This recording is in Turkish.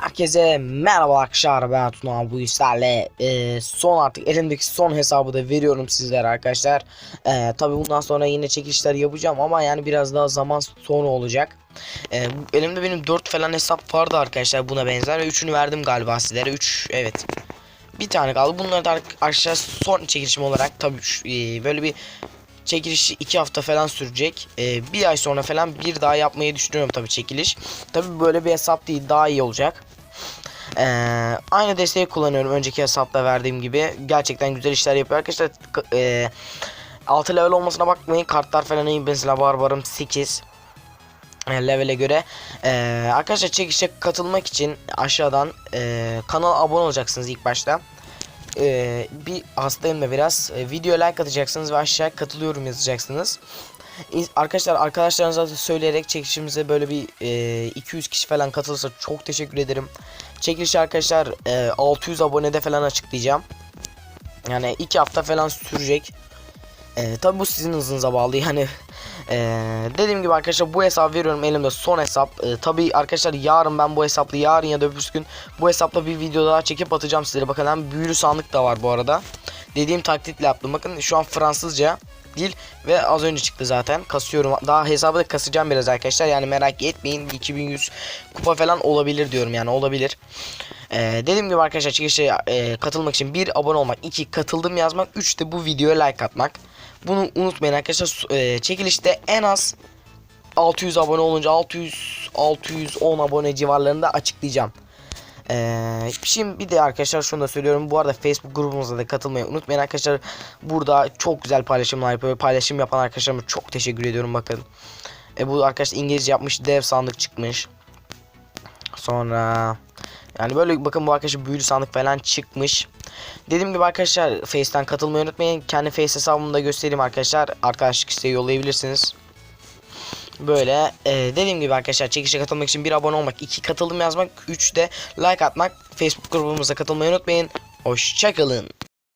Herkese merhaba arkadaşlar ben Tuna. Bu işlerle e, son artık elimdeki son hesabı da veriyorum sizlere arkadaşlar. E, Tabi bundan sonra yine çekilişler yapacağım ama yani biraz daha zaman sonra olacak. E, Elimde benim 4 falan hesap vardı arkadaşlar buna benzer. Ve 3'ünü verdim galiba sizlere 3 evet. Bir tane kaldı. Bunları da arkadaşlar son çekilişim olarak tabi böyle bir çekilişi 2 hafta falan sürecek. Ee, bir ay sonra falan bir daha yapmayı düşünüyorum tabii çekiliş. Tabii böyle bir hesap değil daha iyi olacak. Ee, aynı desteği kullanıyorum önceki hesapta verdiğim gibi. Gerçekten güzel işler yapıyor arkadaşlar. E, 6 level olmasına bakmayın. Kartlar falan iyi. Mesela Barbarım 8 e, levele göre. Ee, arkadaşlar çekişe katılmak için aşağıdan e, kanala abone olacaksınız ilk başta. Ee, bir hastayım da biraz. Ee, video like atacaksınız ve aşağı katılıyorum yazacaksınız. Arkadaşlar arkadaşlarınıza da söyleyerek çekişimize böyle bir e, 200 kişi falan katılırsa çok teşekkür ederim. Çekiliş arkadaşlar e, 600 abonede falan açıklayacağım. Yani 2 hafta falan sürecek. E, tabi bu sizin hızınıza bağlı yani. E, dediğim gibi arkadaşlar bu hesabı veriyorum elimde son hesap. E, tabi arkadaşlar yarın ben bu hesapla yarın ya da öbür gün bu hesapla bir video daha çekip atacağım sizlere. Bakın hem büyülü sandık da var bu arada. Dediğim taktikle yaptım. Bakın şu an Fransızca dil ve az önce çıktı zaten. Kasıyorum. Daha hesabı da kasacağım biraz arkadaşlar. Yani merak etmeyin. 2100 kupa falan olabilir diyorum yani olabilir. Ee, dediğim gibi arkadaşlar çekilişe e, katılmak için bir abone olmak, iki katıldım yazmak, üç de bu videoya like atmak. Bunu unutmayın arkadaşlar. E, çekilişte en az 600 abone olunca 600 610 abone civarlarında açıklayacağım. Ee, şimdi bir de arkadaşlar şunu da söylüyorum. Bu arada Facebook grubumuza da katılmayı unutmayın arkadaşlar. Burada çok güzel paylaşımlar yapıyor. Paylaşım yapan arkadaşlarıma çok teşekkür ediyorum bakın. E, bu arkadaş İngilizce yapmış. Dev sandık çıkmış. Sonra yani böyle bakın bu arkadaşın büyülü sandık falan çıkmış. Dediğim gibi arkadaşlar Face'ten katılmayı unutmayın. Kendi Face hesabımı da göstereyim arkadaşlar. Arkadaşlık isteği yollayabilirsiniz. Böyle e, dediğim gibi arkadaşlar çekişe katılmak için bir abone olmak, iki katılım yazmak, üç de like atmak. Facebook grubumuza katılmayı unutmayın. Hoşçakalın.